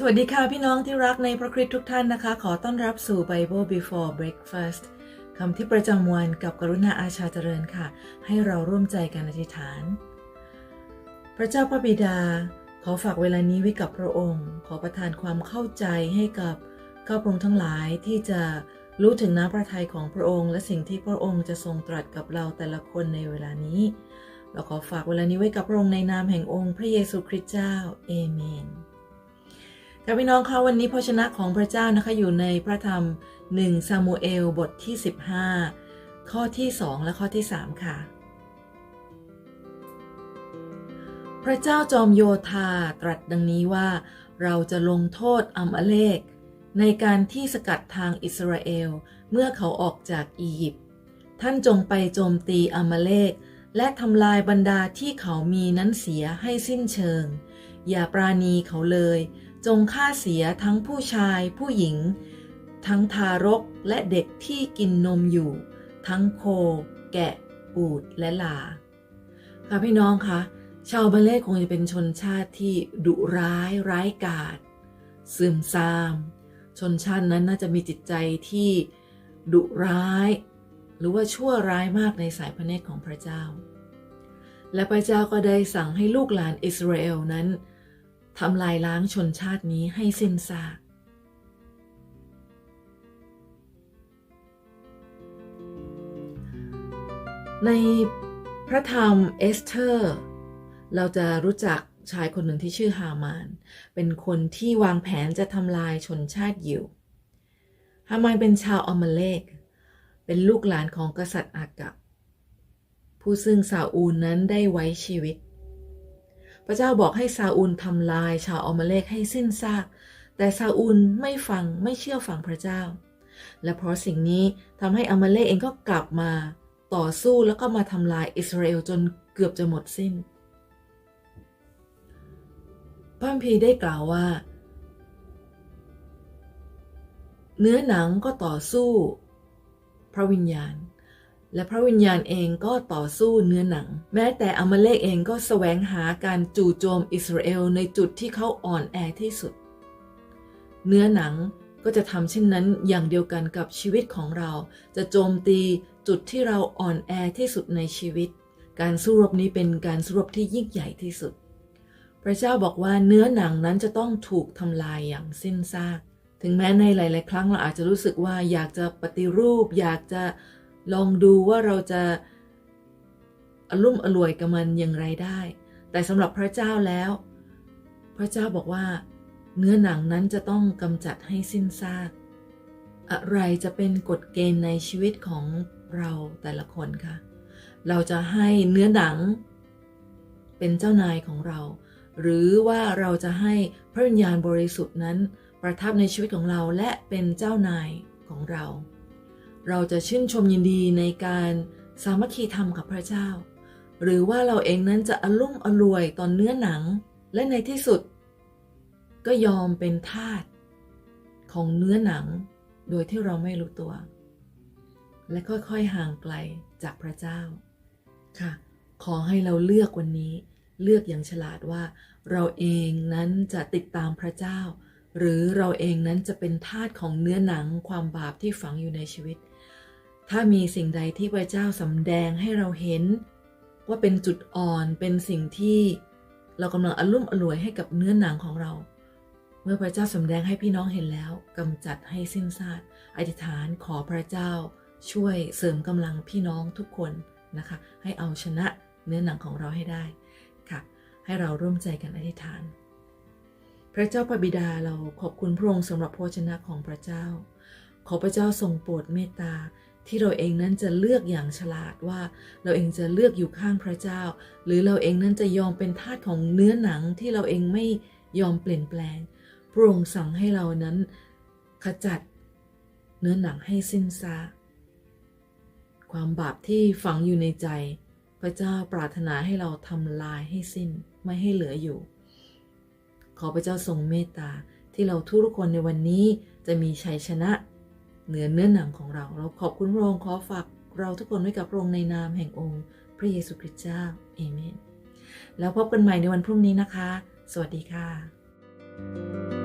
สวัสดีค่ะพี่น้องที่รักในพระคริสต์ทุกท่านนะคะ ขอต้อนรับสู่ Bible Before Breakfast คำที่ประจำวันกับกรุณาอาชาเจริญค่ะ ให้เราร่วมใจกันอธิษฐาน พระเจ้าพระบิดา ขอฝากเวลานี้ไว้กับพระองค์ ขอประทานความเข้าใจให้กับข้าพระองค์ทั้งหลายที่จะรู้ถึงน้ำพระทัยของพระองค์ และสิ่งที่พระองค์จะทรงตรัสกับเราแต่ละคนในเวลานี้ เราขอฝากเวลานี้ไว้กับพระองค์ในนามแห่งองค์ พระเยซูคริสต์เจ้าเอเมน ค่ะพี่น้องคะวันนี้พระชนะของพระเจ้านะคะอยู่ในพระธรรม1ซามูเอลบทที่ 15 ข้อที่ 2 และข้อที่ 3 ค่ะ พระเจ้าจอมโยธาตรัสดังนี้ว่า เราจะลงโทษอัมอเลก ในการที่สกัดทางอิสราเอล เมื่อเขาออกจากอียิปต์ท่านจงไปโจมตีอัมเลก และทำลายบรรดาที่เขามีนั้นเสียให้สิ้นเชิง อย่าปราณีเขาเลย จงฆ่าเสียทั้งผู้ชายผู้หญิง ทั้งทารกและเด็กที่กินนมอยู่ ทั้งโค แกะ อูดและลา ค่ะพี่น้องคะชาวบัลเล่คงจะเป็นชนชาติที่ดุร้ายร้ายกาจเสื่อมทราม ชนชาตินั้นน่าจะมีจิตใจที่ดุร้าย หรือว่าชั่วร้ายมากในสายพระเนตรของพระเจ้า และพระเจ้าก็ได้สั่งให้ลูกหลานอิสราเอลนั้น ทำลายล้างชนชาตินี้ให้สิ้นซากในพระธรรมเอสเธอร์ เราจะรู้จักชายคนหนึ่งที่ชื่อฮามาน เป็นคนที่วางแผนจะทำลายชนชาติยิว ฮามานเป็นชาวอมเลก เป็นลูกหลานของกษัตริย์อากับ ผู้ซึ่งซาอูลนั้นได้ไว้ชีวิต พระเจ้าบอกให้ซาอูลทำลายชาวอมเลกให้สิ้นซาก แต่ซาอูลไม่ฟังไม่เชื่อฟังพระเจ้า และเพราะสิ่งนี้ทำให้อมเลกเองก็กลับมาต่อสู้แล้วก็มาทำลายอิสราเอลจนเกือบจะหมดสิ้นพระคัมภีได้กล่าวว่า เนื้อหนังก็ต่อสู้ พระวิญญาณ และพระวิญญาณเองก็ต่อสู้เนื้อหนัง แม้แต่อมาเลกเองก็แสวงหาการจู่โจมอิสราเอลในจุดที่เขาอ่อนแอที่สุด เนื้อหนังก็จะทำเช่นนั้นอย่างเดียวกันกับชีวิตของเรา จะโจมตีจุดที่เราอ่อนแอที่สุดในชีวิต การสู้รบนี้เป็นการสู้รบที่ยิ่งใหญ่ที่สุด พระเจ้าบอกว่าเนื้อหนังนั้นจะต้องถูกทำลายอย่างสิ้นซาก ถึงแม้ในหลาย ๆ ครั้งเราอาจจะรู้สึกว่าอยากจะปฏิรูป อยากจะ ลองดูว่าเราจะอารมุ่มอร่วยกับมันอย่างไรได้ แต่สำหรับพระเจ้าแล้ว พระเจ้าบอกว่า เนื้อหนังนั้นจะต้องกำจัดให้สิ้นซาก อะไรจะเป็นกฎเกณฑ์ในชีวิตของเราแต่ละคนคะเราจะให้เนื้อหนัง เป็นเจ้านายของเรา หรือว่าเราจะให้พระวิญญาณบริสุทธิ์นั้น ประทับในชีวิตของเราและเป็นเจ้านายของเรา เราจะชื่นชมยินดีในการสามัคคีธรรมกับพระเจ้า หรือว่าเราเองนั้นจะอลุ่มอรวยตอนเนื้อหนัง และในที่สุด ก็ยอมเป็นทาสของเนื้อหนัง โดยที่เราไม่รู้ตัว และค่อยๆห่างไกลจากพระเจ้าค่ะ ขอให้เราเลือกวันนี้เลือกอย่างฉลาดว่า เราเองนั้นจะติดตามพระเจ้า หรือเราเองนั้นจะเป็นทาสของเนื้อหนังความบาปที่ฝังอยู่ในชีวิต ถ้ามีสิ่งใดที่พระเจ้าสำแดงให้เราเห็น ว่าเป็นจุดอ่อนเป็นสิ่งที่เรากำลังอารมุ่มอร่วยให้กับเนื้อหนังของเรา เมื่อพระเจ้าสำแดงให้พี่น้องเห็นแล้วกำจัดให้สิ้นซากอธิษฐานขอพระเจ้าช่วยเสริมกำลังพี่น้องทุกคนนะคะ ให้เอาชนะเนื้อหนังของเราให้ได้ค่ะ ให้เราร่วมใจกันอธิษฐาน พระเจ้าพระบิดาเราขอบคุณพระองค์สำหรับพระชนะของพระเจ้า ขอพระเจ้าทรงโปรดเมตตา ที่เราเองนั้นจะเลือกอย่างฉลาดว่าเราเองจะเลือกอยู่ข้างพระเจ้า หรือเราเองนั้นจะยอมเป็นทาสของเนื้อหนังที่เราเองไม่ยอมเปลี่ยนแปลง พระองค์สั่งให้เรานั้นขจัดเนื้อหนังให้สิ้นซาความบาปที่ฝังอยู่ในใจ พระเจ้าปรารถนาให้เราทำลายให้สิ้นไม่ให้เหลืออยู่ ขอพระเจ้าทรงเมตตาที่เราทุกคนในวันนี้จะมีชัยชนะ เหนือเนื้อหนังของเรา เราขอบคุณพระองค์ขอฝากเราทุกคนไว้กับพระองค์ในนามแห่งองค์พระเยซูคริสต์เจ้าเอเมน แล้วพบกันใหม่ในวันพรุ่งนี้นะคะ สวัสดีค่ะ